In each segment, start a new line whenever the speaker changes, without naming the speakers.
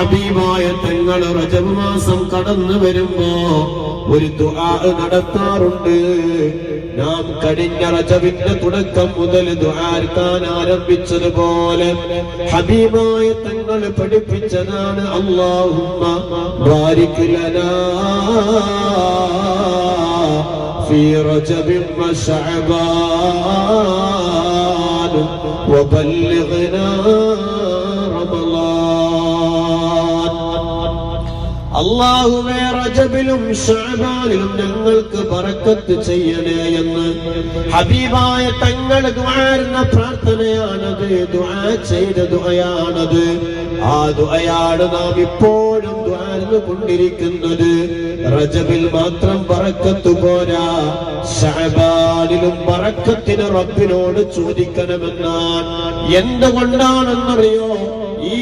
ഹബീബായ തങ്ങൾ റജബ് മാസം കടന്നു വരുമ്പോ ഒരു ദുആ നടത്താറുണ്ട് നാം കഴിഞ്ഞ റജബിന്റെ തുടക്കം മുതൽ ദുആർക്കാൻ ആരംഭിച്ചതുപോലെ ഹബീബായ തങ്ങൾ പഠിപ്പിച്ചതാണ് അല്ലാഹുമ്മ ബാരിക് ലനാ في رجب وشعبان وبلغنا അള്ളാഹുവേ റജബിലും ഷഹബാനിലും ഞങ്ങൾക്ക് ബർക്കത്ത് ചെയ്യണേ എന്ന്. ഹബീബായ തങ്ങൾ ദുആരുന്ന പ്രാർത്ഥനയാണത്. ദുആ ചെയ്ത ദുആയാണത്. ആ ദുആയാണ് നാം ഇപ്പോഴും ദ്വാരുന്നു കൊണ്ടിരിക്കുന്നത്. റജബിൽ മാത്രം ബർക്കത്ത് പോരാ. ഷഹബാനിലും പറക്കത്തിന് റബ്ബിനോട് ചോദിക്കണമെന്നാണ്. എന്തുകൊണ്ടാണെന്നറിയോ? ഈ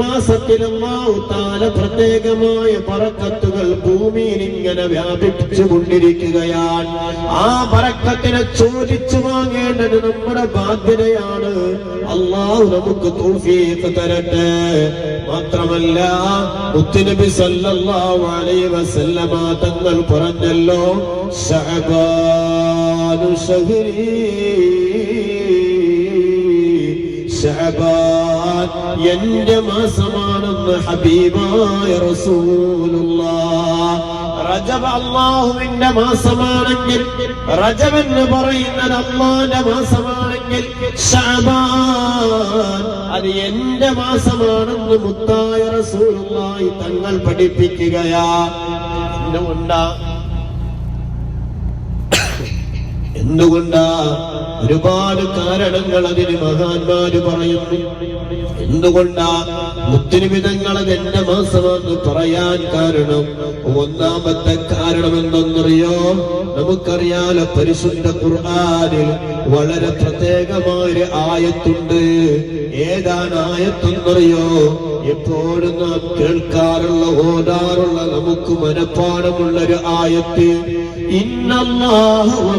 മാസത്തിൽ അല്ലാഹു താല പ്രത്യേകമായ പറക്കത്തുകൾ ഭൂമിയിൽ ഇങ്ങനെ വ്യാപിപ്പിച്ചു കൊണ്ടിരിക്കുകയാണ്. ആ പറക്കത്തിനെ ചോദിച്ചു വാങ്ങേണ്ടത് നമ്മുടെ ബാധ്യതയാണ്. അള്ളാഹു നമുക്ക് തൗഫീഖ് തരട്ടെ. മാത്രമല്ല മുത്തുനബി സല്ലല്ലാഹു അലൈഹി വസല്ലമ തങ്ങൾ പറഞ്ഞല്ലോ ശഅബാനു ശഹരീ എന്റെ മാസമാണെന്ന് ഹബീബായ റസൂലുള്ള റജബ് അള്ളാഹുവിന്റെ മാസമാണെങ്കിൽ റജബ് എന്ന് പറയുന്നത് അള്ളാന്റെ മാസമാണെങ്കിൽ അത് എന്റെ മാസമാണെന്ന് മുത്തായ റസൂലുള്ളാഹി തങ്ങൾ പഠിപ്പിക്കുകയാ. എന്തുകൊണ്ടാ? എന്തുകൊണ്ടാ? ഒരുപാട് കാരണങ്ങൾ അതിന് മഹാന്മാര് പറയുന്നു. എന്തുകൊണ്ടാ മുത്തിനിമിതങ്ങൾ അത് എന്റെ മാസമാണെന്ന് പറയാൻ കാരണം? ഒന്നാമത്തെ കാരണം എന്തെന്നറിയോ? നമുക്കറിയാലോ പരിശുദ്ധ ഖുർആനിൽ വളരെ പ്രത്യേകമായ ആയത്തുണ്ട്. ഏതാണ് ആയത്തെന്നറിയോ? എപ്പോഴും നാം കേൾക്കാറുള്ള ഓടാറുള്ള നമുക്ക് മനപ്പാടമുള്ള ഒരു ആയത്ത്. ഇന്നല്ലാഹു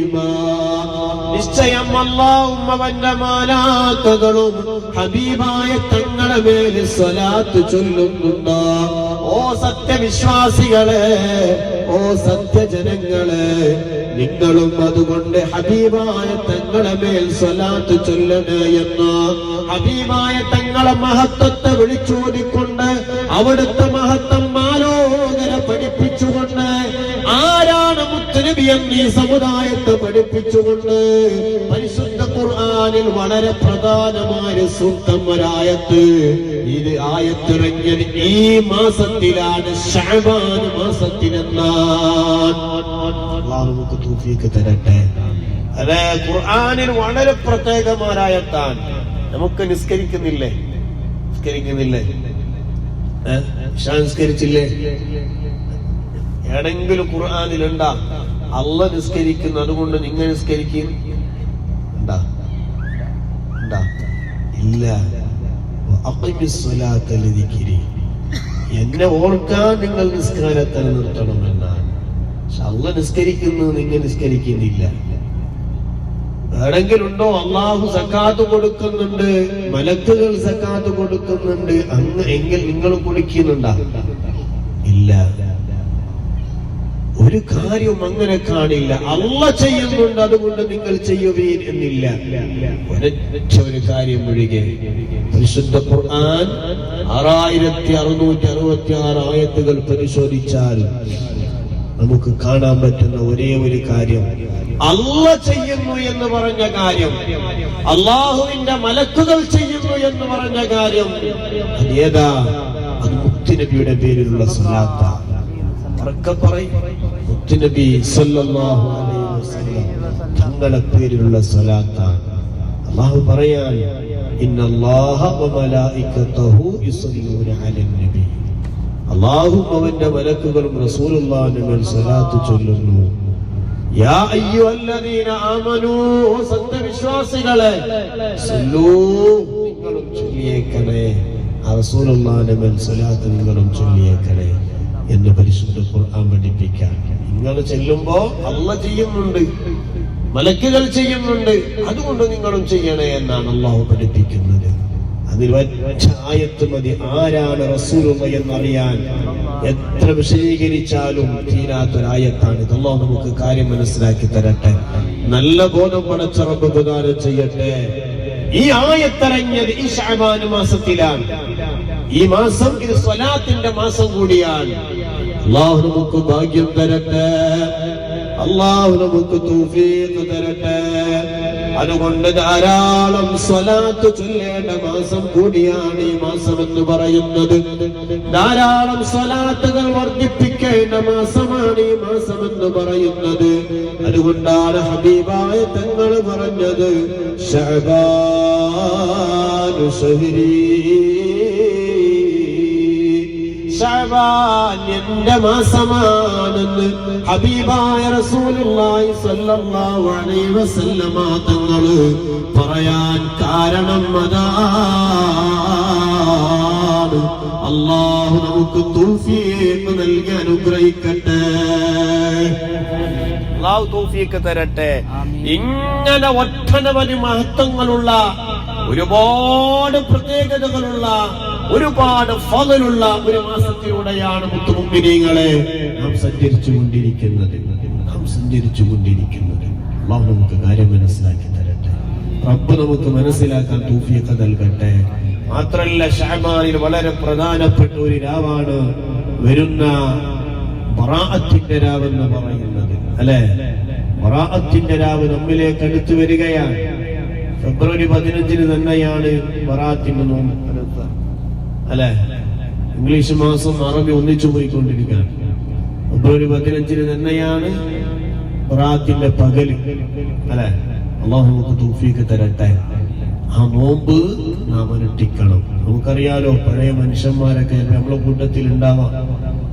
നിശ്ചയം അല്ലാഹും അവന്റെ മാലാക്കകളും ഹബീബായ തങ്ങളെ മേൽ സ്വലാത്ത് ചൊല്ലുന്നുണ്ട്? ഓ സത്യവിശ്വാസികളെ ഓ സത്യജനങ്ങളെ നിങ്ങളും അതുകൊണ്ട് ഹബീബായ തങ്ങളെ മേൽ സ്വലാത്ത് ചൊല്ലണേ എന്ന്. ഹബീബായ തങ്ങളെ മഹത്വത്തെ വിളിച്ചോടിക്കൊണ്ട് അവിടുത്തെ മഹത്വം എന്ന് ഈ സമുദായത്തെ പഠിപ്പിച്ചുകൊണ്ട് പരിശുദ്ധ ഖുർആാനിൽ വളരെ പ്രധാനമായ സൂക്തം ഒരായത്ത് ഇത് ആയത്തിറങ്ങിയത് ഈ മാസത്തിലാണ് ഷഅബാൻ മാസത്തിലെന്നാണ്. അള്ളാഹു നമുക്ക് തൗഫീഖ് തരട്ടെ. അതെ ഖുർആാനിൽ വളരെ പ്രത്യേകമാരായത്താൻ നമുക്ക് നിസ്കരിക്കുന്നില്ലേ? നിസ്കരിക്കുന്നില്ലേ? നിസ്കരിച്ചില്ലേ? ഏടെങ്കിലും ഖുർആനിലുണ്ടാ? അല്ല നിസ്കരിക്കുന്നു അതുകൊണ്ട് നിങ്ങൾ നിസ്കരിക്കും? ഉണ്ടാ. ഉണ്ടാ. ഇല്ല. എന്നെ ഓർക്കാൻ നിങ്ങൾ നിസ്കാരത്തിൽ നിർത്തണം എന്നാണ് പക്ഷെ അല്ല നിസ്കരിക്കുന്നു നിങ്ങൾ നിസ്കരിക്കുന്നില്ല. വേണമെങ്കിലുണ്ടോ? അള്ളാഹു സക്കാത്ത് കൊടുക്കുന്നുണ്ട്. മലക്കുകൾ സക്കാത്ത് കൊടുക്കുന്നുണ്ട്. അങ്ങ് എങ്കിൽ നിങ്ങൾ കുടിക്കുന്നുണ്ടാ ഇല്ല. ഒരു കാര്യം അങ്ങനെ കാണില്ല. അല്ല ചെയ്യുന്നുണ്ട് അതുകൊണ്ട് നിങ്ങൾ ചെയ്യുവീൻ എന്നില്ല. ഒരൊറ്റ ഒരു കാര്യം ഒഴികെ. പരിശുദ്ധ ഖുർആൻ ആറായിരത്തി അറുന്നൂറ്റി അറുപത്തി ആറ് ആയത്തുകൾ പരിശോധിച്ചാൽ നമുക്ക് കാണാൻ പറ്റുന്ന ഒരേ ഒരു കാര്യം. അല്ല ചെയ്യുന്നു എന്ന് പറഞ്ഞ കാര്യം. അള്ളാഹുവിന്റെ മലക്കുകൾ ചെയ്യുന്നു എന്ന് പറഞ്ഞ കാര്യം. ഏതാ? അത് മുക്തി നബിയുടെ പേരിലുള്ള ഉറക്കെ പറയും. മുത്തുനബി സല്ലല്ലാഹു അലൈഹി വസല്ലം തങ്ങളെ പേരിലുള്ള സ്വലാത്ത. അള്ളാഹു പറയാൻ ഇന്നല്ലാഹ വമലായികതഹു യുസല്ലൂന അലൻ നബി. അള്ളാഹും മലക്കുകളും റസൂലുള്ളാഹിന്റെ സ്വലാത്ത് ചൊല്ലുന്നു. യാ അയ്യുഹല്ലദീന ആമനൂ സത്യവിശ്വാസികളെ സല്ലൂ നിങ്ങളും ചൊല്ലിയേക്കണേ. റസൂലുള്ളാഹിന്റെ മേൽ സ്വലാത്ത് നിങ്ങളും ചൊല്ലിയേക്കണേ എന്ന് പരിശുദ്ധ ഖുർആൻ പഠിപ്പിക്കാൻ. നിങ്ങൾ ചെല്ലുമ്പോ അല്ല ചെയ്യുന്നുണ്ട്. മലക്കുകൾ ചെയ്യുന്നുണ്ട്. അതുകൊണ്ട് നിങ്ങളും ചെയ്യണേ എന്നാണ് അള്ളാഹു പഠിപ്പിക്കുന്നത്. അതിൽ ഒറ്റ ആയത്ത് മതി. ആരാണ് റസൂലുമ എന്നറിയാൻ? എത്ര വിശദീകരിച്ചാലും തീരാത്തൊരായത്താണ് അള്ളാഹു നമുക്ക് കാര്യം മനസ്സിലാക്കി തരട്ടെ. നല്ല ബോധം പടച്ച റബ്ബ് ചെയ്യട്ടെ. ഈ ആയത്തിറങ്ങിയത് ഈ ഷാബാൻ മാസത്തിലാണ്. ഈ മാസം ഇത് സ്വലാത്തിന്റെ മാസം കൂടിയാണ്. അള്ളാഹു നമുക്ക് ഭാഗ്യം തരട്ടെ. അള്ളാഹു നമുക്ക് തൗഫീഖ് തരട്ടെ. അതുകൊണ്ട് ധാരാളം സ്വലാത്ത് ചൊല്ലേണ്ട മാസം കൂടിയാണ് ഈ മാസം എന്ന് പറയുന്നത്. ധാരാളം സ്വലാത്തുകൾ വർദ്ധിപ്പിക്കേണ്ട മാസമാണ് ഈ മാസം എന്ന് പറയുന്നത്. അതുകൊണ്ടാണ് ഹബീബായ തങ്ങൾ പറഞ്ഞത് ഷഹബാനു എന്റെ മാസമാണെന്ന് ഹബീബായ റസൂലുള്ളാഹി സ്വല്ലല്ലാഹു അലൈഹി വസല്ലമ തങ്ങൾ പറയാൻ കാരണം അതാണ് അള്ളാഹു നമുക്ക് തൗഫീഖ് നൽകി അനുഗ്രഹിക്കട്ടെ. അള്ളാഹു തൗഫീഖ് തരട്ടെ. ഇങ്ങനെ ഒട്ടനവധി മഹത്വങ്ങളുള്ള ഒരുപാട് പ്രത്യേകതകളുള്ള ഒരുപാട് ഫലനുള്ള ഒരു മാസത്തിലൂടെയാണ് മുത്തുമുമ്പിനീങ്ങളെ നാം സഞ്ചരിച്ചു കൊണ്ടിരിക്കുന്നത് നാം സഞ്ചരിച്ചു കൊണ്ടിരിക്കുന്നത് നമുക്ക് കാര്യം മനസ്സിലാക്കി തരട്ടെ. റബ്ബ് നമുക്ക് മനസ്സിലാക്കാൻ തൂഫിയൊക്കെ നൽകട്ടെ. മാത്രല്ല ഷഹബാനിൽ വളരെ പ്രധാനപ്പെട്ട ഒരു രാവാണ് വരുന്ന ബറാഅത്തിന്റെ എന്ന് പറയുന്നത്. അല്ലെ? ബറാഅത്തിന്റെ രാവ് നമ്മിലേക്ക് അടുത്തു വരികയാണ്. ഫെബ്രുവരി പതിനഞ്ചിന് തന്നെയാണ് ബറാത്തിന്റെ നോമ്പ്. അല്ലെ? ഇംഗ്ലീഷ് മാസം അറബി ഒന്നിച്ചു പോയിക്കൊണ്ടിരിക്കുകയാണ്. ഫെബ്രുവരി പതിനഞ്ചിന് തന്നെയാണ് ബറാത്തിന്റെ പകൽ. അല്ലെ? അള്ളാഹു നമുക്ക് തൂഫീക്ക് തരട്ടെ. ആ നോമ്പ് നാം അനുഷ്ഠിക്കണം. നമുക്കറിയാലോ പഴയ മനുഷ്യന്മാരൊക്കെ നമ്മളെ കൂട്ടത്തിൽ ഉണ്ടാവാം.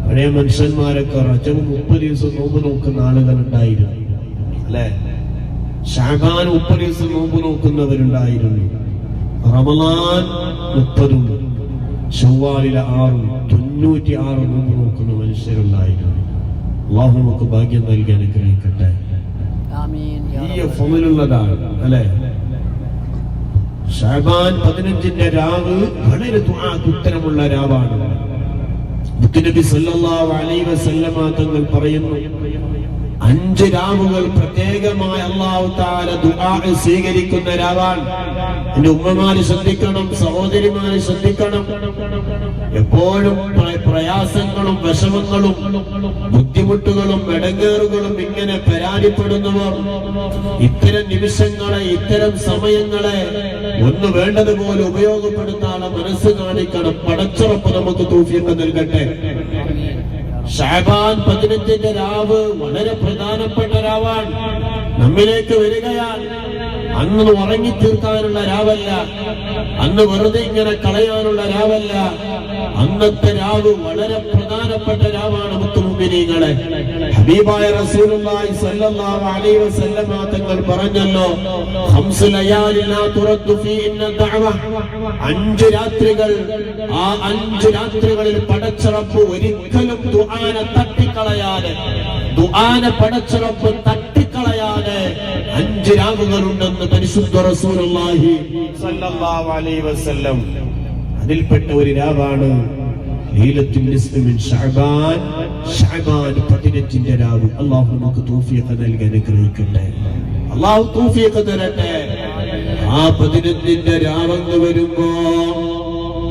പഴയ മനുഷ്യന്മാരൊക്കെ റജബ് മുപ്പത് ദിവസം നോമ്പ് നോക്കുന്ന ആളുകൾ ഉണ്ടായിരുന്നു അല്ലെ? ശാഖാൻ മുപ്പത് ദിവസം നോമ്പ് നോക്കുന്നവരുണ്ടായിരുന്നു. റമലാൻ മുപ്പതും. ചൊവ്വാലിലെ ആറും തൊണ്ണൂറ്റി ആറ് നോമ്പ് നോക്കുന്ന മനുഷ്യരുണ്ടായിരുന്നു. അള്ളാഹു നമുക്ക് ഭാഗ്യം നൽകി അനുഗ്രഹിക്കട്ടെ. ഫമലുള്ളതാണ് അല്ലെ? ഷഹബാൻ പതിനഞ്ചിന്റെ രാവ് വളരെ ഉത്തരമുള്ള രാവാണ്. മുത്തുനബി സല്ലല്ലാഹു അലൈഹി വസല്ലമ തങ്ങൾ പറയുന്നു അഞ്ച് രാവുകൾ പ്രത്യേകമായി അള്ളാഹു താല ദുആ സ്വീകരിക്കുന്ന രാവാണ്. എന്റെ ഉമ്മമാര് ശ്രദ്ധിക്കണം സഹോദരിമാര് ശ്രദ്ധിക്കണം. എപ്പോഴും പ്ര- പ്രയാസങ്ങളും വിഷമങ്ങളും ബുദ്ധിമുട്ടുകളും ഇടങ്ങേറുകളും ഇങ്ങനെ പരാതിപ്പെടുന്നവർ ഇത്തരം നിമിഷങ്ങളെ ഇത്തരം സമയങ്ങളെ ഒന്ന് വേണ്ടതുപോലെ ഉപയോഗപ്പെടുത്താനുള്ള മനസ്സ് കാണിക്കണം. പടച്ചുറപ്പ് നമുക്ക് തൂഫിയൊക്കെ നൽകട്ടെ. ഷാബാൻ പതിനഞ്ചിന്റെ രാവ് വളരെ പ്രധാനപ്പെട്ട രാവാണ്. നമ്മിലേക്ക് വരികയാണ് അന്ന് ഉറങ്ങി തീർക്കാനുള്ള രാവല്ല. അന്ന് വെറുതെ ഇങ്ങനെ കളയാനുള്ള രാവല്ല. അന്നത്തെ രാവ് വളരെ പ്രധാനപ്പെട്ട രാവാണ്. മുത്തുമുമ്പിനീങ്ങളെ ഹബീബായ റസൂലുള്ളാഹി സ്വല്ലല്ലാഹു അലൈഹി വസല്ലം തങ്ങൾ പറഞ്ഞല്ലോ ഖംസു ലയാലിൻ ലാ തുറദ്ദു ഫീഹിന്ന ദഅവ. അഞ്ച് രാത്രികൾ ആ അഞ്ച് രാത്രികളിൽ പടച്ചറപ്പ് ഒരിക്കലും ദുആനെ തട്ടിക്കളയാതെ ദുആനെ പടച്ചറപ്പ് തട്ടിക്കളയാതെ അഞ്ച് രാവുകളുണ്ടെന്ന് പരിശുദ്ധ റസൂലുള്ളാഹി സ്വല്ലല്ലാഹു അലൈഹി വസല്ലം. അതിൽപ്പെട്ട ഒരു രാവാണ് പതിനഞ്ചിന്റെ രാവ്. അള്ളാഹു നമുക്ക് തൗഫീഖ് നൽകി അനുഗ്രഹിക്കട്ടെ. അള്ളാഹു തൗഫീഖ് തരട്ടെ. ആ പതിനഞ്ചിന്റെ രാവെന്ന് വരുമ്പോ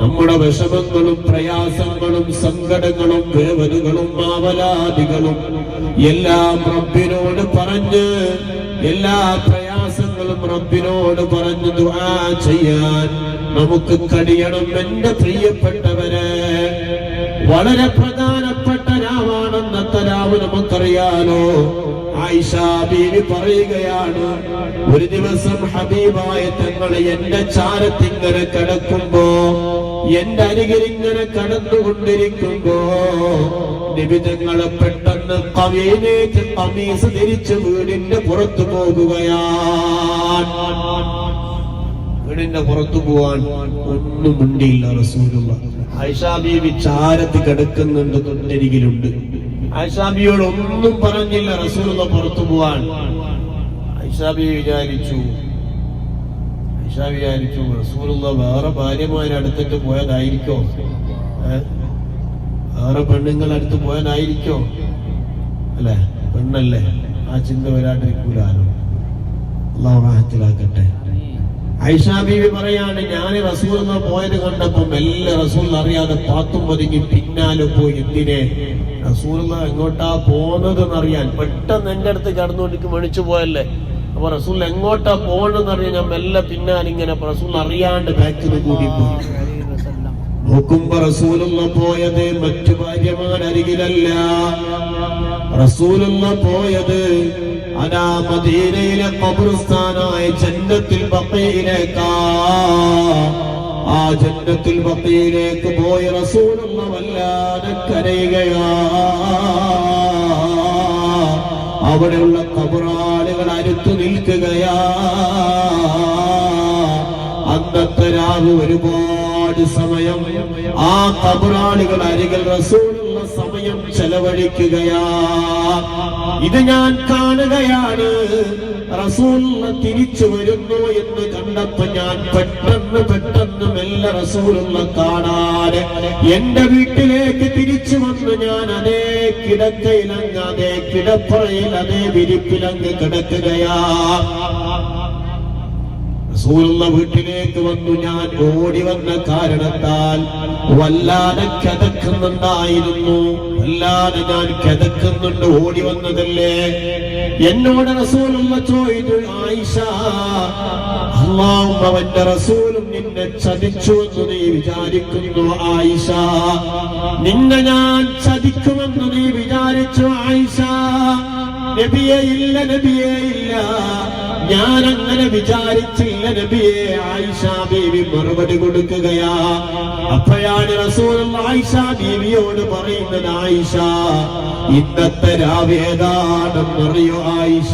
നമ്മുടെ വിഷമങ്ങളും പ്രയാസങ്ങളും സങ്കടങ്ങളും വേവലുകളും മാവലാദികളും എല്ലാം റബ്ബിനോട് പറഞ്ഞ് എല്ലാ പ്രയാസങ്ങളും റബ്ബിനോട് പറഞ്ഞു ദുആ ചെയ്യാൻ നമുക്ക് കഴിയണം എന്റെ പ്രിയപ്പെട്ടവരെ. വളരെ പ്രധാനപ്പെട്ട രാവാണെന്നത്തെ രാവ് നമുക്കറിയാലോ. ആയിഷ ബീവി പറയുകയാണ് ഒരു ദിവസം ഹബീബായ തങ്ങൾ എന്റെ ചാരത്തിങ്ങനെ കിടക്കുമ്പോ എന്റെ അരികിൽ ഇങ്ങനെ കടന്നുകൊണ്ടിരിക്കുമ്പോ നിമിതങ്ങളെ പെട്ടെന്ന് കവീനേറ്റ് കമീസ് ധരിച്ച് വീടിന്റെ പുറത്തു പോകുകയാണ്. വീടിന്റെ പുറത്തു പോവാൻ ഒന്നും മിണ്ടിയില്ല റസൂലുള്ള. ആയിഷാ ബീവി ചാരത്ത് കിടക്കുന്നുണ്ട് തൊട്ടരികിലുണ്ട്. ഐഷാബിയോട് ഒന്നും പറഞ്ഞില്ല റസൂലുള്ള പുറത്തു പോവാൻ. ഐഷാബി വിചാരിച്ചു ആയിഷാ വിചാരിച്ചു റസൂലുള്ള വേറെ ഭാര്യമാരെ അടുത്തിട്ട് പോയതായിരിക്കോ? വേറെ പെണ്ണുങ്ങൾ അടുത്ത് പോയതായിരിക്കോ? അല്ലെ? പെണ്ണല്ലേ? ആ ചിന്ത വരാണ്ടിരിക്കൂലാലോ അള്ളാഹു റാഹത്തിലാക്കട്ടെ ഐഷാബീവി പറയാണ് ഞാൻ റസൂൽ എന്ന് പോയത് കണ്ടപ്പോ മെല്ലെ റസൂൽ അറിയാതെ പാത്തും ഒതുങ്ങി പിന്നാലെ പോയി. എന്തിനെ? റസൂൽ എങ്ങോട്ടാ പോണത് എന്നറിയാൻ പെട്ടെന്ന് എന്റെ അടുത്ത് കടന്നുകൊണ്ടിരിക്കും മണിച്ചു പോയല്ലേ? അപ്പൊ റസൂൽ എങ്ങോട്ടാ പോണെന്നറിയാൻ ഞാൻ മെല്ലെ പിന്നാലെ ഇങ്ങനെ റസൂൽ അറിയാണ്ട് ബാക്കിൽ കൂടി പോയി. നോക്കുമ്പോ റസൂലുള്ള പോയത് മറ്റു ഭാര്യമാരരികിലല്ല. റസൂലുള്ള പോയത് അതാ മദീനയിലെ കബർസ്ഥാനായ ജന്നത്തിൽ ബക്കയിലേക്കാ ആ ജന്നത്തിൽ ബക്കയിലേക്ക് പോയ റസൂലുള്ള വല്ലാതെ കരയുകയാ. അവിടെയുള്ള കബറാളുകൾ അരുത്തു നിൽക്കുകയാ. അന്നത്തെ രാവ് ഒരുപാട് സമയം ആ കബറാളുകൾ അരികിൽ റസൂലുള്ള സമയം ചെലവഴിക്കുകയാ. ഇത് ഞാൻ കാണുകയാണ്. റസൂലുള്ള തിരിച്ചു വരുന്നു എന്ന് കണ്ടപ്പോ ഞാൻ പെട്ടെന്ന് പെട്ടെന്ന് മെല്ലെ റസൂലുള്ള കാണാൻ. എന്റെ വീട്ടിലേക്ക് തിരിച്ചു വന്ന് ഞാൻ അതേ കിടക്കയിലങ്ങ് അതേ കിടപ്പറയിൽ അതേ വിരിപ്പിലങ്ങ് കിടക്കുകയാ. റസൂലുള്ള വീട്ടിലേക്ക് വന്നു ഞാൻ ഓടി വന്ന കാരണത്താൽ വല്ലാതെ കിതക്കുന്നുണ്ടായിരുന്നു വല്ലാതെ ഞാൻ കിതക്കുന്നുണ്ട് ഓടി വന്നതല്ലേ? എന്നോട് റസൂലുള്ള ചോദിച്ചു ആയിഷ അള്ളാഹും അവന്റെ റസൂലും നിന്നെ ചതിച്ചു എന്ന് നീ വിചാരിക്കുന്നു ആയിഷ? നിന്നെ ഞാൻ ചതിക്കുമെന്ന് നീ വിചാരിച്ചു ആയിഷ? നബിയെ ഇല്ല നബിയേ ഇല്ല. ഞാൻ അങ്ങനെ വിചാരിച്ചില്ല നബിയെ. ആയിഷ ബീവി മറുപടി കൊടുക്കുകയാ. അപ്പോഴാണ് റസൂൽ ആയിഷ ബീവിയോട് പറയുന്നത് ആയിഷ ഇന്നത്തെ രാവേതാണെന്നറിയോ ആയിഷ?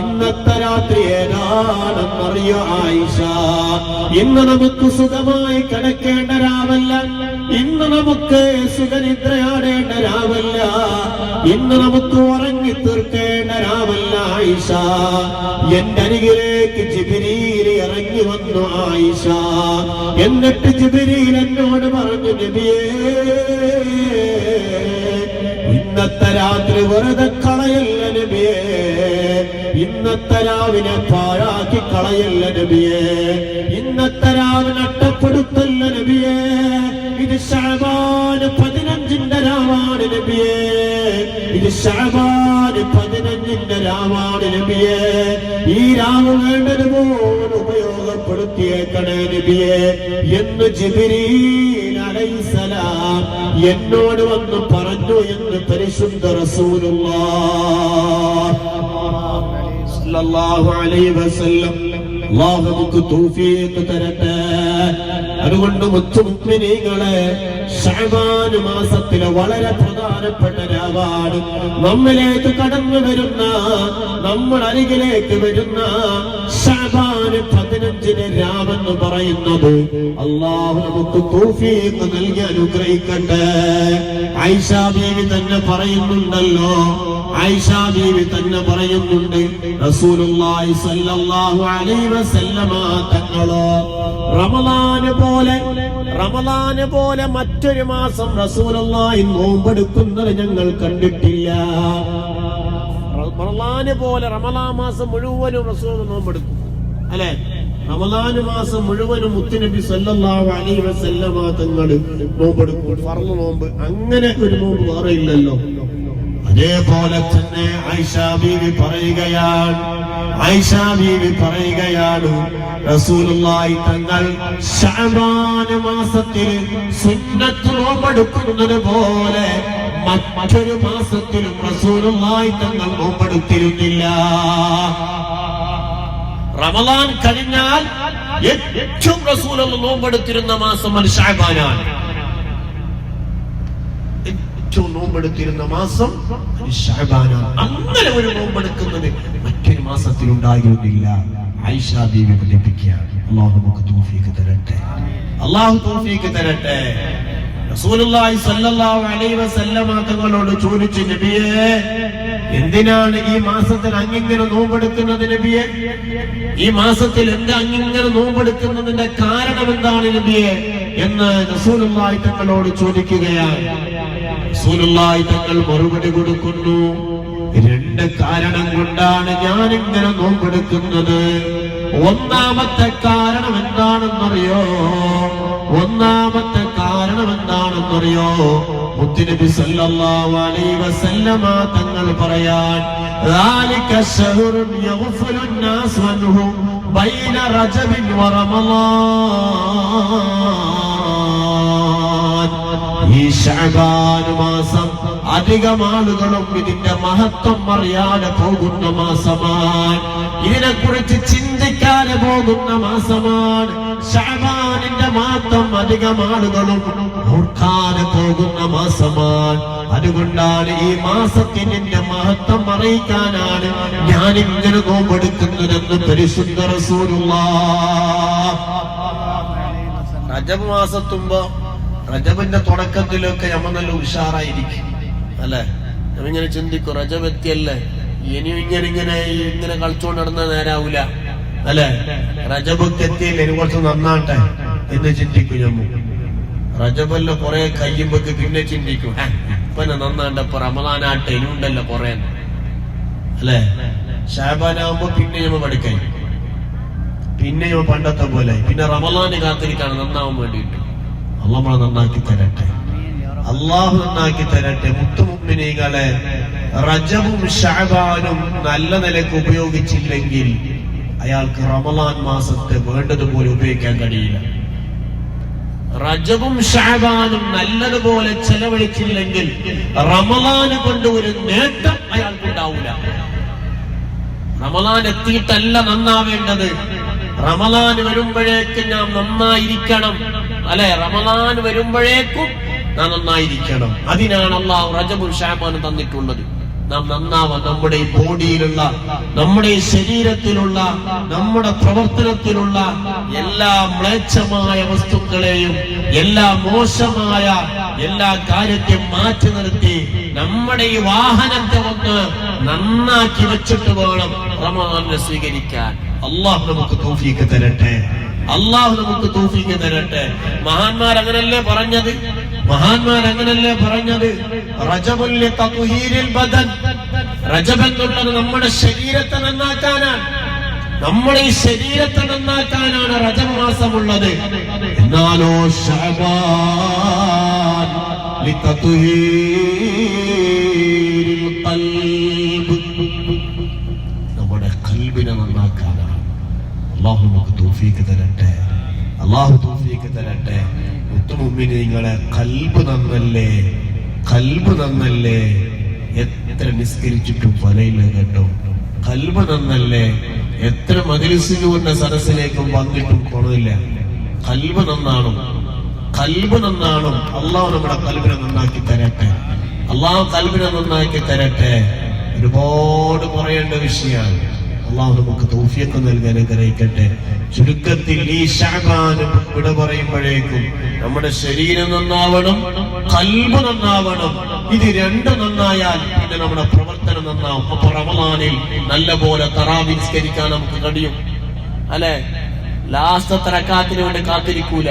ഇന്നത്തെ രാത്രി ഏതാണെന്നറിയോ ആയിഷ? ഇന്ന് നമുക്ക് സുഖമായി കിടക്കേണ്ട രാവല്ല. ഇന്ന് നമുക്ക് സുഖനിദ്രയാടേണ്ട രാവല്ല. ഇന്ന് നമുക്ക് ഉറങ്ങി തീർക്കേണ്ട രാവല്ല ആയിഷ. എന്റെ അരികിലേക്ക് ജിബിരിയിൽ ഇറങ്ങി വന്നു ആയിഷ. എന്നിട്ട് ജിബിരിയിൽ എന്നോട് പറഞ്ഞു നബിയേ ഇന്നത്തെ രാത്രി വെറുതെ കളയല്ല നബിയേ. ഇന്നത്തെ രാവിനെ പാഴാക്കി കളയല്ല നബിയേ. ഇന്നത്തെ രാവിനെ അട്ടപ്പെടുത്തല്ല നബിയേ. ഇത് ഷാബാന് പതിനഞ്ചിന്റെ രാവാണ് നബിയേ. ഇത് ഷാബാന് പതിനഞ്ചിന്റെ രാവാണ് നബിയെ ഈ രാവ് വേണ്ടതുപോലെ ഉപയോഗപ്പെടുത്തിയേക്കണേ നബിയെ എന്ന് ജിബിരീ അലൈസലാം എന്നോട് വന്ന് പറഞ്ഞു എന്ന് പരിശുദ്ധ അല്ലാഹു നമുക്ക് തൗഫീഖ് തരട്ടെ. അതുകൊണ്ട് മുത്തുമുക്മിനീകളെ ഷഅബാൻ മാസത്തിലെ വളരെ പ്രധാനപ്പെട്ട രാവാണ് നമ്മിലേക്ക് കടന്നു വരുന്ന നമ്മുടെ അരികിലേക്ക് വരുന്ന ഷഅബാൻ പതിനഞ്ചിന് രാവെന്ന് പറയുന്നത് അള്ളാഹു നമുക്ക് തൗഫീഖ് നൽകി അനുഗ്രഹിക്കട്ടെ. ഐഷാ ബീവി തന്നെ പറയുന്നുണ്ടല്ലോ ആയിഷ ബീവി തന്നെ പറയുന്നുണ്ട് റസൂലുള്ളാഹി സല്ലല്ലാഹു അലൈഹി വസല്ലമ തങ്ങളോ റമളാന് പോലെ റമളാന് പോലെ മറ്റൊരു മാസം റസൂലുള്ളാഹി നോമ്പെടുക്കുന്നത് ഞങ്ങൾ കണ്ടിട്ടില്ല. റമളാന് പോലെ റമളാ മാസം മുഴുവനും റസൂൽ നോമ്പെടുക്കും അല്ലെ? റമദാന് മാസം മുഴുവനും മുത്തുനബി സല്ലല്ലാഹു അലൈഹി വസല്ലമ തങ്ങൾ നോമ്പെടുക്കും. ഫർൾ നോമ്പ് അങ്ങനെ ഒരു നോമ്പ് വേറെ ഇല്ലല്ലോ. അതേപോലെ തന്നെ ആയിഷാ ബീവി പറയുകയാണ്. ആയിഷാ ബീവി പറയുകയാണ് റസൂലുള്ളാഹി തങ്ങൾ ശഅബാന മാസത്തിൽ സുന്നത്ത് നോമ്പെടുക്കുന്നത് പോലെ മറ്റൊരു മാസത്തിലും റസൂലുള്ളാഹി തങ്ങൾ നോമ്പെടുത്തിരുന്നില്ല റമളാൻ കഴിഞ്ഞാൽ ഏറ്റവും റസൂലുള്ള നോമ്പെടുത്തിരുന്ന മാസം ഷഅബാനാണ് ഏറ്റവും നോമ്പെടുത്തിരുന്ന മാസം അങ്ങനെ ഒരു നോമ്പെടുക്കുന്നത് മറ്റൊരു മാസത്തിൽ ഉണ്ടായിരുന്നില്ല ഐഷ ബീവി പഠിപ്പിക്കുകയാണ് അള്ളാഹു നമുക്ക് തൗഫീഖ് തരട്ടെ. അള്ളാഹു തൗഫീഖ് തരട്ടെ. റസൂലുള്ളാഹി സ്വല്ലല്ലാഹു അലൈഹി വസല്ലമ തങ്ങളോട് ചോദിച്ചു നബിയേ എന്തിനാണ് ഈ മാസത്തിൽ അങ്ങിങ്ങനെ നോമ്പെടുക്കുന്നത് നബിയെ? ഈ മാസത്തിൽ എന്താ അങ്ങിങ്ങനെ നോമ്പെടുക്കുന്നതിന്റെ കാരണം എന്താണ് നബിയെ? എന്ന് റസൂലുള്ളാഹി തങ്ങളോട് ചോദിക്കുകയാണ്. റസൂലുള്ളാഹി തങ്ങൾ മറുപടി കൊടുക്കുന്നു രണ്ട് കാരണം കൊണ്ടാണ് ഞാൻ ഇങ്ങനെ നോമ്പെടുക്കുന്നത് ഒന്നാമത്തെ കാരണം എന്താണെന്നറിയോ ഒന്നാമത്തെ കാരണം എന്താണെന്നറിയോ മുത്തുനബി സല്ലല്ലാഹു അലൈഹി വസല്ലമ തങ്ങൾ പറയാൻ ذلك شهر يغفل الناس عنه بين رجب ورمضان ഈ ഷഅബാൻ മാസം അധികം ആളുകളും ഇതിന്റെ മഹത്വം അറിയാതെ പോകുന്ന മാസമാണ്. ഇതിനെക്കുറിച്ച് ചിന്തിക്കാതെ പോകുന്ന മാസമാണ്. ഷഅബാനിന്റെ മഹത്വം അധികം ആളുകളും ഓർക്കാതെ പോകുന്ന മാസമാണ്. അതുകൊണ്ടാണ് ഈ മാസത്തിന്റെ മഹത്വം അറിയിക്കാനാണ് ഞാൻ ഇങ്ങനെ നോമ്പെടുക്കുന്നതെന്ന് പരിശുദ്ധ റസൂലുള്ള റജബ് മാസത്തുമ്പോ റജബിന്റെ തുടക്കത്തിലൊക്കെ നമ്മൾ നല്ല ഉഷാറായിരിക്കും. അല്ലെ? നമ്മിങ്ങനെ ചിന്തിക്കും റജബ് എത്തിയല്ലേ? ഇനിയും ഇങ്ങനെ ഇങ്ങനെ ഇങ്ങനെ കളിച്ചോണ്ട് നടന്ന നേരാവൂല. അല്ലെ? റജബൊക്കെ എത്തിയല്ലേ ഇനി കുറച്ച് നന്നാട്ടെ എന്ന് ചിന്തിക്കും ഞമ്മ റജബല്ല കുറെ കഴിയുമ്പോക്ക് പിന്നെ ചിന്തിക്കും. "ഹ, ഇപ്പൊ റമദാനാട്ടെ ഇനിയുണ്ടല്ലോ കുറെ അല്ലെ? ഷാബാനാവുമ്പോ പിന്നെ ഞമ്മ പഠിക്കാൻ പിന്നെ പണ്ടത്തെ പോലെ പിന്നെ റമലാന് കാത്തിരിക്കാണ് നന്നാവാൻ വേണ്ടിയിട്ട്. അല്ല നമ്മളെ നന്നാക്കി തരട്ടെ. അള്ളാഹു നന്നാക്കി തരട്ടെ. മുത്തുമുമ്മിനികളെ റജബും ഷഹബാനും നല്ല നിലയ്ക്ക് ഉപയോഗിച്ചില്ലെങ്കിൽ അയാൾക്ക് റമലാൻ മാസത്തെ വേണ്ടതുപോലെ ഉപയോഗിക്കാൻ കഴിയില്ല. റജബും ഷാബാനും നല്ലതുപോലെ ചെലവഴിച്ചില്ലെങ്കിൽ റമലാന് കൊണ്ട് ഒരു നേട്ടം അയാൾക്ക് ഉണ്ടാവില്ല റമലാൻ എത്തിയിട്ടല്ല നന്നാവേണ്ടത്. റമലാൻ വരുമ്പോഴേക്ക് നാം നന്നായിരിക്കണം. അല്ലെ? റമദാൻ വരുമ്പോഴേക്കും നാം നന്നായിരിക്കണം. അതിനാണ് അള്ളാഹു റജബുൽ ഷാബാൻ തന്നിട്ടുള്ളത്. നാം നന്നാവ നമ്മുടെ ബോഡിയിലുള്ള നമ്മുടെ ശരീരത്തിലുള്ള നമ്മുടെ പ്രവർത്തനത്തിലുള്ള എല്ലാ മ്ലേച്ഛമായ വസ്തുക്കളെയും എല്ലാ മോശമായ എല്ലാ കാര്യത്തെയും മാറ്റി നിർത്തി നമ്മുടെ ഈ വാഹനത്തെ ഒന്ന് നന്നാക്കി വെച്ചിട്ട് വേണം റമദാനെ സ്വീകരിക്കാൻ. അള്ളാഹു നമുക്ക് തോഫിയൊക്കെ തരട്ടെ. അള്ളാഹു നമുക്ക് തോഫിക്ക് തരട്ടെ. മഹാന്മാർ അങ്ങനല്ലേ പറഞ്ഞത്? മഹാന്മാർ അങ്ങനല്ലേ പറഞ്ഞത്? ബദൻ. റജബ് നമ്മുടെ ശരീരത്തെ നന്നാക്കാനാണ്. നമ്മുടെ ഈ ശരീരത്തെ നന്നാക്കാനാണ് റജബ് മാസമുള്ളത്. എന്നാലോ നമ്മുടെ കൽബിനെ നന്നാക്കാനാണ്. അള്ളാഹു തൗഫീക്ക് തരട്ടെ. അള്ളാഹു തൗഫീക്ക് തരട്ടെ. മുത്തുമുമ്മിനിങ്ങളെ കൽബ് നന്നല്ലേ? കൽബ് നന്നല്ലേ? എത്ര നിസ്കരിച്ചിട്ടും ഫലയില്ല കേട്ടോ. കൽബ് നന്നല്ലേ? എത്ര മതിലിസിലുവിന്റെ സരസിലേക്കും വന്നിട്ടും കൊണമില്ല കൽബ് നന്നാണ്. കൽബ് നന്നാണ്. അള്ളാഹു നമ്മുടെ കൽബിനെ നന്നാക്കി തരട്ടെ. അള്ളാഹു കൽബിനെ നന്നാക്കി തരട്ടെ. ഒരുപാട് പറയേണ്ട വിഷയമാണ്. അള്ളാഹു നമുക്ക് തൗഫീഖ് നൽകാൻ അനുഗ്രഹിക്കട്ടെ ചുരുക്കത്തിൽ ഈ ഷാബാന് വിട പറയുമ്പോഴേക്കും നമ്മുടെ ശരീരം നന്നാവണം കൽബ് നന്നാവണം. ഇത് രണ്ട് നന്നായാൽ പിന്നെ നമ്മുടെ പ്രവർത്തനം നന്നാവും. അപ്പൊ റമലാനിൽ നല്ല പോലെ തറാവിസ്കരിക്കാൻ നമുക്ക് കഴിയും. അല്ലെ? ലാസ്റ്റ് തറക്കാത്തിന് വേണ്ടി കാത്തിരിക്കൂല.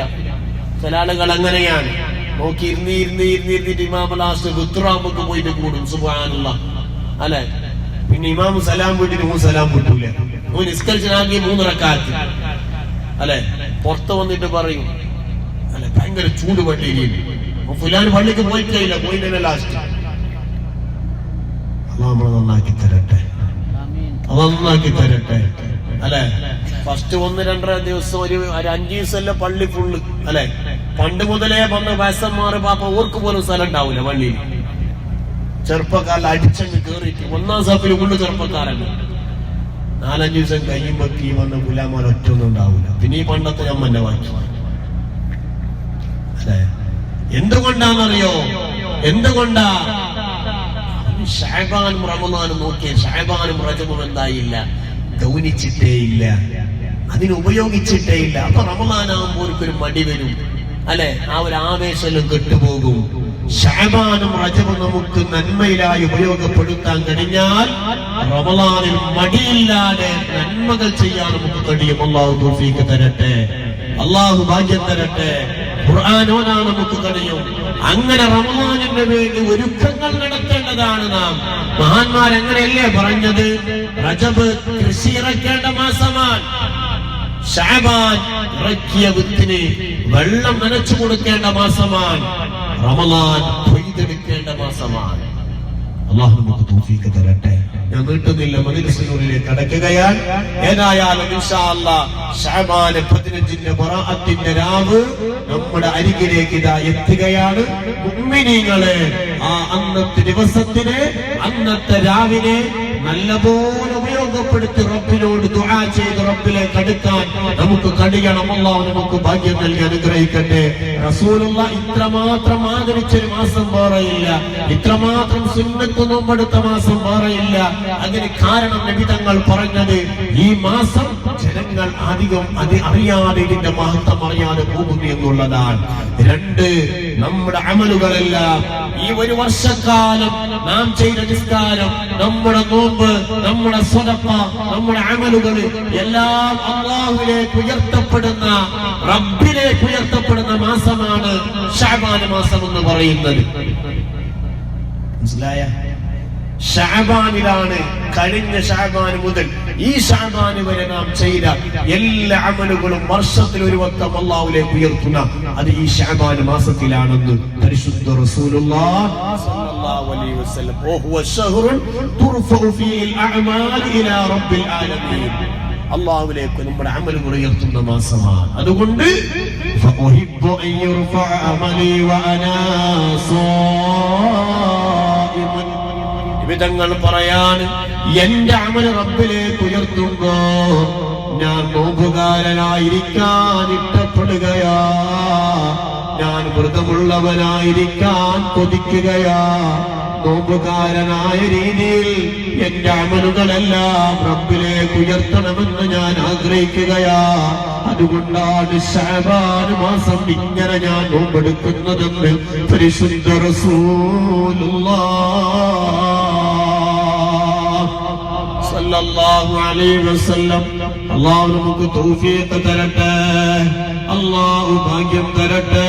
ചില ആളുകൾ അങ്ങനെയാണ്. നോക്കി ഇരുന്ന് ഇരുന്ന് ഇരുന്ന് ഇരുന്നിട്ട് ഇമാമ ലാസ്റ്റ് റുത്തുറാമ്പൊക്കെ പോയിട്ട് കൂടും. സുബാനുള്ള അല്ലെ? പിന്നെ ഇമാമു സലാം പോയിട്ട് മൂന്ന് സലാം കിട്ടൂല. ഓൻ മൂന്ന് റക്കാത്ത്. അല്ലെ? പുറത്ത് വന്നിട്ട് പറയും അല്ലെ ഭയങ്കര ചൂട് പള്ളിയിൽ ഫുലാൻ പള്ളിക്ക് പോയിട്ടില്ല പോയില്ല ലാസ്റ്റ് നന്നാക്കി തരട്ടെ. നന്നാക്കി തരട്ടെ. അല്ലെ? ഫസ്റ്റ് ഒന്ന് രണ്ടര ദിവസം ഒരു അഞ്ചു ദിവസമല്ല പള്ളി ഫുള്ള് അല്ലെ? പണ്ട് മുതലേ വന്ന വയസ്സന്മാർ പാപ്പ ഓർക്ക് പോലും സ്ഥലം ഉണ്ടാവൂല പള്ളിയിൽ. ചെറുപ്പക്കാരിൽ അടിച്ചങ്ങ് കേറിയിട്ട് ഒന്നാം സഫിൽ ഫുള്ള് ചെറുപ്പക്കാരല്ല നാലഞ്ചു ദിവസം കഴിയുമ്പോ തീ വന്ന ഗുലാമാർ ഒറ്റൊന്നും ഉണ്ടാവൂല. പിന്നെ ഈ പണ്ടത്തെ അമ്മന്റെ വാക്കി അല്ലെ? എന്തുകൊണ്ടാണെന്നറിയോ? എന്തുകൊണ്ടാ? ഷാബാനും റമദാനും നോക്കിയ ഷാബാനും റജബും എന്തായില്ല? ഗൗനിച്ചിട്ടേ ഇല്ല അതിന് ഉപയോഗിച്ചിട്ടേ ഇല്ല അപ്പൊ റമദാനാകുമ്പോൾ ഒരു മടി വരും. അല്ലെ? ആ ഒരു ആവേശം കെട്ടുപോകും. ഷാബാനും റജബും നമുക്ക് നന്മയിലായി ഉപയോഗപ്പെടുത്താൻ കഴിഞ്ഞാൽ റമലാനിൽ മടിയില്ലാതെ നന്മകൾ ചെയ്യാൻ നമുക്ക് കഴിയും. അള്ളാഹു തോഫീക്ക് തരട്ടെ. അള്ളാഹു ഭാഗ്യം തരട്ടെ. ഓതാൻ നമുക്ക് കഴിയും. അങ്ങനെ റമലാനിന്റെ വേണ്ടി ഒരുക്കങ്ങൾ നടത്തേണ്ടതാണ് നാം. മഹാന്മാർ അങ്ങനെയല്ലേ പറഞ്ഞത്? റജബ് കൃഷി ഇറക്കേണ്ട മാസമാണ്. ഷാബാൻ ഇറക്കിയ വിത്തിന് വെള്ളം നനച്ചു കൊടുക്കേണ്ട മാസമാണ്. റമലാൻ കൊയ്തെടുക്കേണ്ട മാസമാണ്. അള്ളാഹു നമുക്ക് തൗഫീഖ് തരട്ടെ. ഞാൻ നീട്ടുന്നില്ല മദിരസിനുള്ളിലേക്ക് കടക്കുകയാൽ ഏതായാലും ഷഅബാൻ പതിനഞ്ചിന്റെ ബറാഅത്തിന്റെ രാവ് നമ്മുടെ അരികിലേക്ക് ഇതാ എത്തുകയാണ്. മുഅ്മിനീങ്ങളെ ആ അന്നത്തെ ദിവസത്തിന് അന്നത്തെ നല്ലപോലെ ഉപയോഗപ്പെടുത്തി റബ്ബിനോട് ദുആ ചെയ്ത് റബ്ബിലേക്ക് അടുക്കാൻ നമുക്ക് കഴിയണം. അള്ളാഹു നമുക്ക് ഭാഗ്യം നൽകി അനുഗ്രഹിക്കട്ടെ. റസൂലുള്ള ഇത്രമാത്രം ആദരിച്ചൊരു മാസം വേറെയില്ല. ഇത്രമാത്രം സുന്നത്ത് നോമ്പെടുത്ത മാസം വേറെയില്ല. അതിന് കാരണം നബി തങ്ങൾ പറഞ്ഞത് ഈ മാസം ജനങ്ങൾ അധികം അത് അറിയാതെ ഇതിന്റെ മഹത്വം അറിയാതെ പോകുന്നു എന്നുള്ളതാണ്. രണ്ട് നമ്മുടെ അമലുകളെല്ലാം ഈ ഒരു വർഷക്കാലം നാം ചെയ്ത നിസ്കാരം നമ്മുടെ നോമ്പ് നമ്മുടെ സ്വതപ്പ നമ്മുടെ അമലുകൾ എല്ലാം അള്ളാഹുലേക്ക് ഉയർത്തപ്പെടുന്ന റബ്ബിലേക്ക് ഉയർത്തപ്പെടുന്ന മാസമാണ് ഷാബാന മാസം എന്ന് പറയുന്നത്. മനസ്സിലായ? ഷാബാനിലാണ് കഴിഞ്ഞ ഷാബാൻ മുതൽ ഈ ഷാബാൻ വരെ നാം ചെയ്ത എല്ലാ അമലുകളും വർഷത്തിൽ ഒരു വട്ടം അള്ളാഹുലേക്ക് ഉയർത്തുന്ന അത് ഈ ഷാബാൻ മാസത്തിലാണെന്ന് പരിശുദ്ധ റസൂലുള്ളാഹ് സ്വല്ലല്ലാഹു അലൈഹി വസല്ലം വഹുവ ശഹ്റുൻ തുർഫഉ ഫീഹിൽ അഅമാൽ ഇലാ റബ്ബിൽ ആലമീൻ അള്ളാഹുവിലേക്ക് നമ്മുടെ അമലുകൾ ഉയർത്തുന്ന മാസമാണ് അതുകൊണ്ട് فأحب أن يرفع عملي وأنا صائم വിധങ്ങൾ പറയാൻ എന്റെ അമൽ റബ്ബിലേക്ക് ഉയർത്തുമ്പോ ഞാൻ നോമ്പുകാരനായിരിക്കാൻ ഇഷ്ടപ്പെടുകയാ ഞാൻ വ്രതമുള്ളവനായിരിക്കാൻ കൊതിക്കുകയാ. നോമ്പുകാരനായ രീതിയിൽ എന്റെ അമലുകളെല്ലാം റബ്ബിലേക്ക് ഉയർത്തണമെന്ന് ഞാൻ ആഗ്രഹിക്കുകയാ. അതുകൊണ്ടാണ് ഷാബാൻ മാസം ഇങ്ങനെ ഞാൻ നോമ്പെടുക്കുന്നതെന്ന് പരിശുദ്ധ റസൂലുള്ളാഹ് സല്ലല്ലാഹു അലൈഹി വസല്ലം. നമുക്ക് തൗഫീഖ് തരട്ടെ. അല്ലാഹു ഭാഗ്യം തരട്ടെ.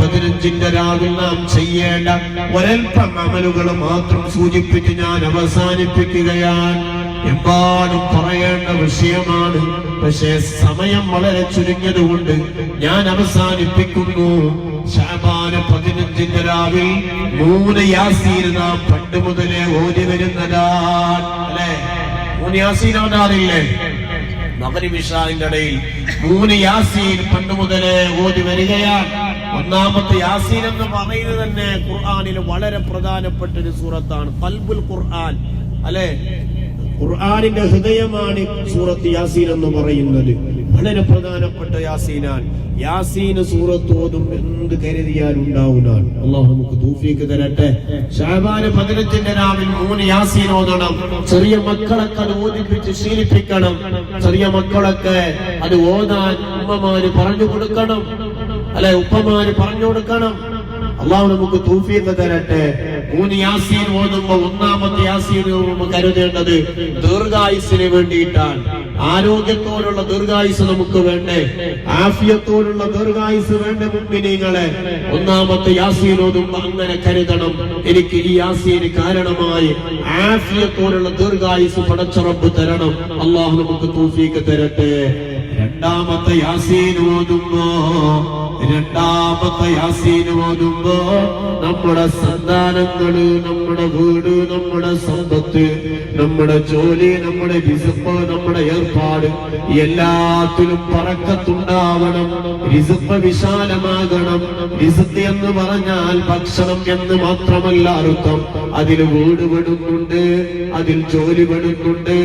പതിനഞ്ചിന്റെ രാവിൽ നാം ചെയ്യേണ്ട ഒരൽപ്പം അമലുകൾ മാത്രം സൂചിപ്പിച്ച് ഞാൻ അവസാനിപ്പിക്കുകയാണ്. എമ്പാടും പറയേണ്ട വിഷയമാണ്. പക്ഷേ സമയം വളരെ ചുരുങ്ങിയത് കൊണ്ട് ഞാൻ അവസാനിപ്പിക്കുന്നു. ഷാബാന പതിനഞ്ചിന്റെ രാവിൽ മൂന്ന് യാസീൻ നാം പണ്ട് മുതലേ ഓടി വരുന്നതാ അല്ലെ? മൂന്ന് യാസീൻ ഓടാറില്ലേ മകരിവിഷാന്റെ ഇടയിൽ മൂന്ന് യാസീൻ പണ്ട് മുതലേ ഓടി വരികയാണ്. ഒന്നാമത്തെ യാസീൻ എന്ന് പറയുന്നത് തന്നെ ഖുർആാനിൽ വളരെ പ്രധാനപ്പെട്ട ഒരു സൂറത്താണ്. കൽബുൽ ഖുർആൻ. അല്ലെ? ഖുർആാനിന്റെ ഹൃദയമാണ് സൂറത്ത് യാസീൻ എന്ന് പറയുന്നത്. വളരെ പ്രധാനപ്പെട്ട യാസീനാൻ യാസീന് സൂറത്ത് ഓതും എന്ത് കരുതിയാൽ ഉണ്ടാവുന്ന അള്ളാഹു നമുക്ക് തൂഫീക്ക് തരട്ടെ. ഷാബാന് പതിനഞ്ചിന്റെ രാവിൽ മൂന്ന് യാസീൻ ഓതണം. ചെറിയ മക്കളൊക്കെ അത് ഓദിപ്പിച്ച് ശീലിപ്പിക്കണം. ചെറിയ മക്കളൊക്കെ അത് ഓതാൻ ഉമ്മമാര് പറഞ്ഞു കൊടുക്കണം. അല്ലെ ഉപ്പമാര് പറഞ്ഞു കൊടുക്കണം. അള്ളാഹു നമുക്ക് തൂഫീക്ക് തരട്ടെ. മൂന്ന് യാസീൻ ഓതുമ്പോ ഒന്നാമത്തെ യാസീൻ കരുതേണ്ടത് ദീർഘായുസിന് വേണ്ടിയിട്ടാണ്. ആരോഗ്യത്തോടുള്ള ദീർഘായുസ് നമുക്ക് വേണ്ടേ? ആഫിയത്തോടുള്ള ദീർഘായുസ് വേണ്ട മുമ്പിനീങ്ങളെ ഒന്നാമത്തെ യാസീൻ ഓതുമ്പോ അങ്ങനെ കരുതണം. എനിക്ക് ഈ യാസീന് കാരണമായി ആഫിയത്തോടുള്ള ദീർഘായുസ് പടച്ചുറപ്പ് തരണം. അള്ളാഹു നമുക്ക് തൂഫീക്ക് തരട്ടെ. രണ്ടാമത്തെ യാസീൻ ഓതുമ്പോ രണ്ടാമത്തെ യാസീൻ ഓതുമ്പോ നമ്മുടെ സന്താനങ്ങൾ നമ്മുടെ വീട് നമ്മുടെ സമ്പത്ത് നമ്മുടെ ജോലി നമ്മുടെ റിസപ്പ് നമ്മുടെ ഏർപ്പാട് എല്ലാത്തിലും പറക്കത്തുണ്ടാവണം. റിസപ്പ് വിശാലമാകണം. റിസത്ത് എന്ന് പറഞ്ഞാൽ ഭക്ഷണം എന്ന് മാത്രമല്ല അർത്ഥം. അതിൽ വീട് പെടുന്നുണ്ട് അതിൽ ജോലി പെടുന്നുണ്ട്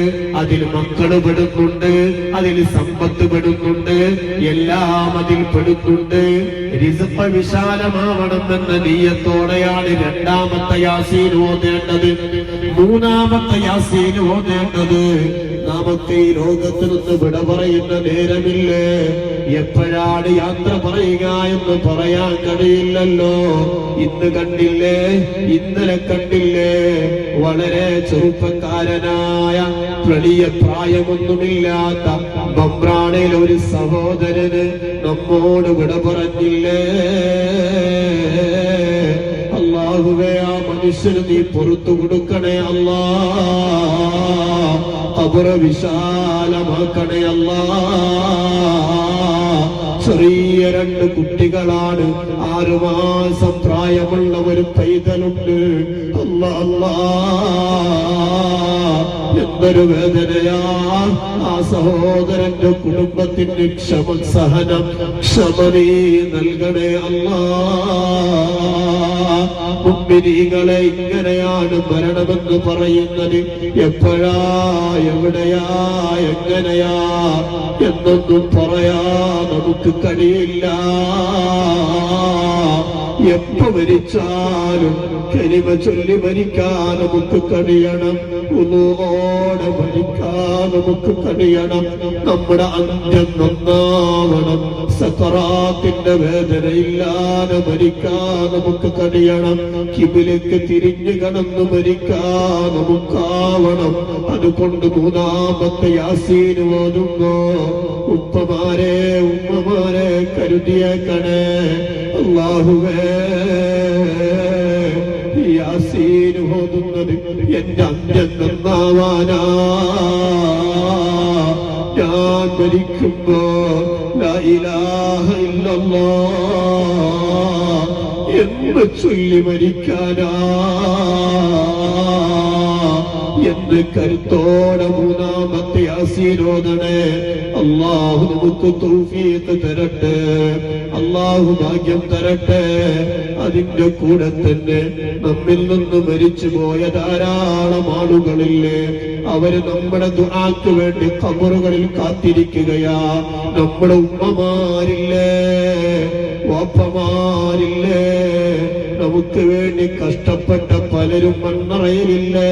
അതിൽ മക്കൾ പെടുന്നുണ്ട് അതിൽ സമ്പത്ത് പെടുന്നുണ്ട് എല്ലാം അതിൽ പെടുന്നുണ്ട് റിസപ്പ് വിശാലമാവണം എന്ന നീയത്തോടെയാണ് രണ്ടാമത്തെ യാസീൻ ഓതേണ്ടത്. മൂന്നാമത്തെ യാസീൻ ഓതേണ്ടത് നമുക്ക് ഈ ലോകത്ത് നിന്ന് വിട പറയുന്ന നേരമില്ലേ? എപ്പോഴാണ് യാത്ര പറയുക എന്ന് പറയാൻ കഴിയില്ലല്ലോ. ഇന്ന് കണ്ടില്ലേ? ഇന്നലെ കണ്ടില്ലേ? വളരെ ചെറുപ്പക്കാരനായ വലിയ പ്രായമൊന്നുമില്ലാത്ത ബംബ്രാണിൽ ഒരു സഹോദരന് നമ്മോട് വിട പറഞ്ഞില്ലേ? അള്ളാഹുവേ മനുഷ്യന് നീ പുറത്തു കൊടുക്കണേ അല്ലാ. കബറ വിശാലമാക്കണേ അല്ലാ. ചെറിയ രണ്ട് കുട്ടികളാണ്. ആറു മാസം പ്രായമുള്ള ഒരു പൈതലുണ്ട്. അല്ല അല്ലാ. എന്തൊരു വേദനയാ ആ സഹോദരന്റെ കുടുംബത്തിന് ക്ഷമ സഹനം ക്ഷമനീ നൽകണേ അല്ലാ. മുമ്പിനികളെ ഇങ്ങനെയാണ് മരണമെന്ന് പറയുന്നത്. എപ്പോഴാ എവിടെയാ എങ്ങനെയാ എന്നൊന്നും പറയാ നമുക്ക് കഴിയില്ല. എപ്പോ മരിച്ചാലും കരിമ ചൊല്ലി മരിക്കാൻ നമുക്ക് കഴിയണം. ഒന്നോടെ മരിക്കാൻ നമുക്ക് കഴിയണം. നമ്മുടെ അന്ത്യം നന്നാവണം. സക്കറാത്തിന്റെ വേദനയില്ലാതെ മരിക്കാൻ നമുക്ക് കഴിയണം. കിബിലേക്ക് തിരിഞ്ഞു കടന്നു മരിക്കാൻ നമുക്കാവണം. അതുകൊണ്ട് മൂന്നാമത്തെ യാസീന് ഉപ്പമാരെ ഉമ്മമാരെ കരുതിയേക്കണേ. അള്ളാഹുവേ യാസീൻ ഓതുന്നത് എന്റെ അന്ത്യം നന്നാവാനാ. ഞാൻ മരിക്കുമ്പോ എന്ന് ചൊല്ലി മരിക്കാനാ. എന്ന് കരുത്തോടെ മൂന്നാമത്തെ ആസീരോദണേ അള്ളാഹു നമുക്ക് തൗഫീഖ് തരട്ടെ. അള്ളാഹു ഭാഗ്യം തരട്ടെ. അതിന്റെ കൂടെ തന്നെ നമ്മിൽ നിന്ന് മരിച്ചു പോയ ധാരാളം ആളുകളില്ലേ അവർ നമ്മുടെ ദുആക്ക് വേണ്ടി കബറുകളിൽ കാത്തിരിക്കുകയാ. നമ്മുടെ ഉമ്മമാരില്ലേ വാപ്പമാരില്ലേ നമുക്ക് വേണ്ടി കഷ്ടപ്പെട്ട പലരും മണ്ണറയിലില്ലേ.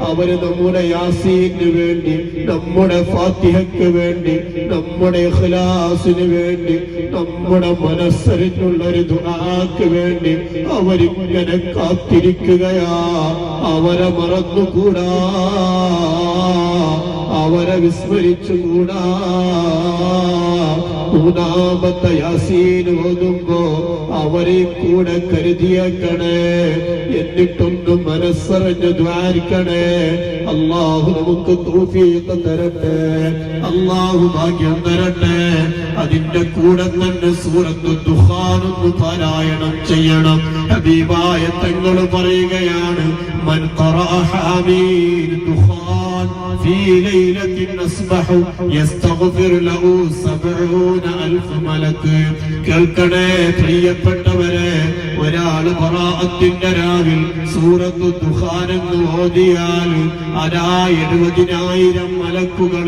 അവർ നമ്മുടെ യാസീന് വേണ്ടി നമ്മുടെ ഫാത്തിഹയ്ക്ക് വേണ്ടി നമ്മുടെ ഇഹ്ലാസിന് വേണ്ടി നമ്മുടെ മനസ്സറിഞ്ഞുള്ള ഒരു ദുആക്ക് വേണ്ടി അവരിങ്ങനെ കാത്തിരിക്കുകയാ. അവരെ മറന്നുകൂടാ. അവരെ വിസ്മരിച്ചുകൂടാ. മൂന്നാമത്തെ ഓതുമ്പോ അവരെ കൂടെ കരുതിയേക്കണേ. എന്നിട്ടൊന്നും മനസ്സറിഞ്ഞ് ദ്വാരിക്കണേ. അള്ളാഹു നമുക്ക് തൗഫീഖ് തരട്ടെ. അള്ളാഹു ഭാഗ്യം തരട്ടെ. അതിന്റെ കൂടെ തന്നെ സൂറത്ത് ദുഹാനൊന്ന് പാരായണം ചെയ്യണം. ഹബീബായ തങ്ങൾ പറയുകയാണ് മൻ ദുഹാൻ في ليلة أصبح يستغفر له سبعون ألف ملك കേൾക്കണേ പ്രിയപ്പെട്ടവരെ ഒരാള് പറാഅത്തിന്റെ രാവിൽ സൂറത്തു ദുഹാനെന്ന് ഓതിയാൽ അതാ എഴുപതിനായിരം മലക്കുകൾ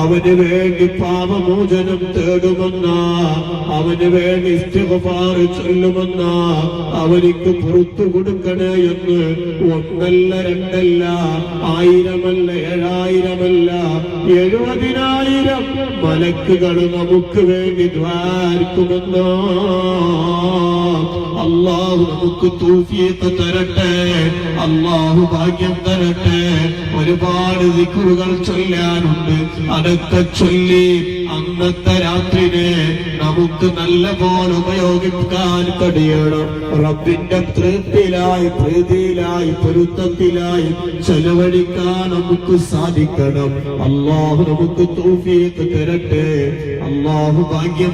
അവന് വേണ്ടി പാപമോചനം തേടുമെന്ന അവന് വേണ്ടി ഇസ്തിഗ്ഫാർ ചൊല്ലുമെന്ന അവനിക്ക് പുറത്തു കൊടുക്കണേ എന്ന് ഒന്നല്ല രണ്ടല്ല ആയിരമല്ല ഏഴായിരമല്ല എഴുപതിനായിരം മലക്കുകൾ നമുക്ക് വേണ്ടി ദ്വാരിക്കുമെന്ന അള്ളാഹു നമുക്ക് തൂഫിയത്ത് തരട്ടെ. അള്ളാഹു ഭാഗ്യം തരട്ടെ. ഒരുപാട് ദിക്കുറുകൾ ചൊല്ലാനുണ്ട്. അതൊക്കെ ചൊല്ലി അന്നത്തെ രാത്രിനെ നമുക്ക് നല്ല പോലെ ഉപയോഗിക്കാൻ കഴിയണം. റബ്ബിന്റെ തൃപ്തിയിലായി പ്രീതിയിലായി പൊരുത്തത്തിലായി ചെലവഴിക്കാൻ നമുക്ക് സാധിക്കണം. അള്ളാഹു നമുക്ക് തൗഫീഖ് തരട്ടെ. അള്ളാഹു ഭാഗ്യം